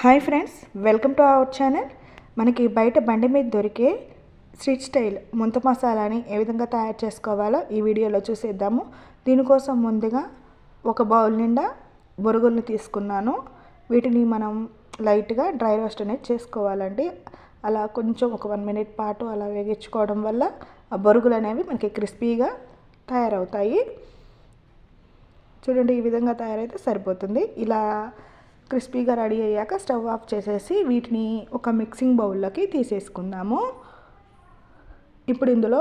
Hi friends welcome to our channel మనకి బయట బండి మీద దొరికే స్ట్రీట్ స్టైల్ ముంత మసాలాని ఏ విధంగా తయారు చేసుకోవాలో ఈ వీడియోలో చూసేద్దాము. దీనికోసం ముందుగా ఒక బౌల్ నిండా బొరుగుల్ని తీసుకున్నాను. వీటిని మనం లైట్గా డ్రై రోస్ట్ అనేది చేసుకోవాలండి. అలా కొంచెం ఒక వన్ మినిట్ పాటు అలా వేగించుకోవడం వల్ల ఆ బొరుగులు అనేవి మనకి క్రిస్పీగా తయారవుతాయి. చూడండి ఈ విధంగా తయారైతే సరిపోతుంది. ఇలా క్రిస్పీగా రెడీ అయ్యాక స్టవ్ ఆఫ్ చేసేసి వీటిని ఒక మిక్సింగ్ బౌల్లోకి తీసేసుకుందాము. ఇప్పుడు ఇందులో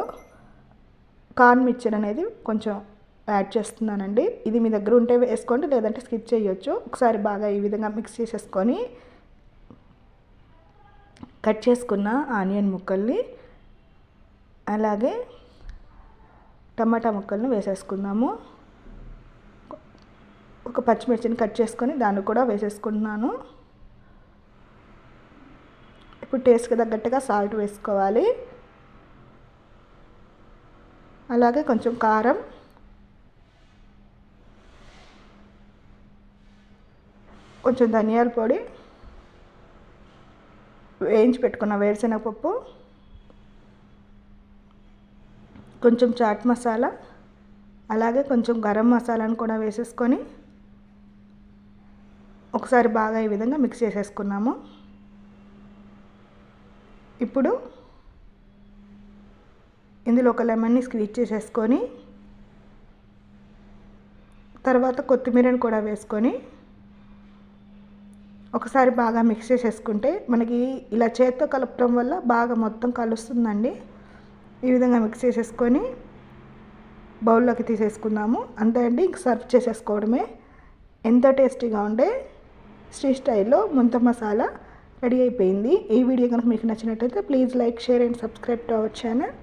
కార్న్ మిక్చర్ అనేది కొంచెం యాడ్ చేస్తున్నానండి. ఇది మీ దగ్గర ఉంటే వేసుకోండి లేదంటే స్కిప్ చేయొచ్చు. ఒకసారి బాగా ఈ విధంగా మిక్స్ చేసేసుకొని కట్ చేసుకున్న ఆనియన్ ముక్కల్ని అలాగే టమాటా ముక్కల్ని వేసేసుకుందాము. ఒక పచ్చిమిర్చిని కట్ చేసుకొని దాన్ని కూడా వేసేసుకుంటున్నాను. ఇప్పుడు టేస్ట్కి తగ్గట్టుగా సాల్ట్ వేసుకోవాలి. అలాగే కొంచెం కారం. కొంచెం ధనియాల పొడి. వేయించి పెట్టుకున్న వేరుశనగపప్పు. కొంచెం చాట్ మసాలా. అలాగే కొంచెం గరం మసాలాను కూడా వేసేసుకొని ఒకసారి బాగా ఈ విధంగా మిక్స్ చేసేసుకున్నాము. ఇప్పుడు ఇందులో ఒక లెమన్ని స్క్వీజ్ చేసేసుకొని తర్వాత కొత్తిమీరని కూడా వేసుకొని ఒకసారి బాగా మిక్స్ చేసేసుకుంటే మనకి ఇలా చేత్తో కలపడం వల్ల బాగా మొత్తం కలుస్తుందండి. ఈ విధంగా మిక్స్ చేసేసుకొని బౌల్లోకి తీసేసుకుందాము. అంతే అండి ఇంక సర్వ్ చేసేసుకోవడమే. ఎంతో టేస్టీగా ఉండే శ్రీ స్టైల్లో ముంత మసాలా రెడీ అయిపోయింది. ఈ వీడియో కనుక మీకు నచ్చినట్టయితే please like share and subscribe to our channel.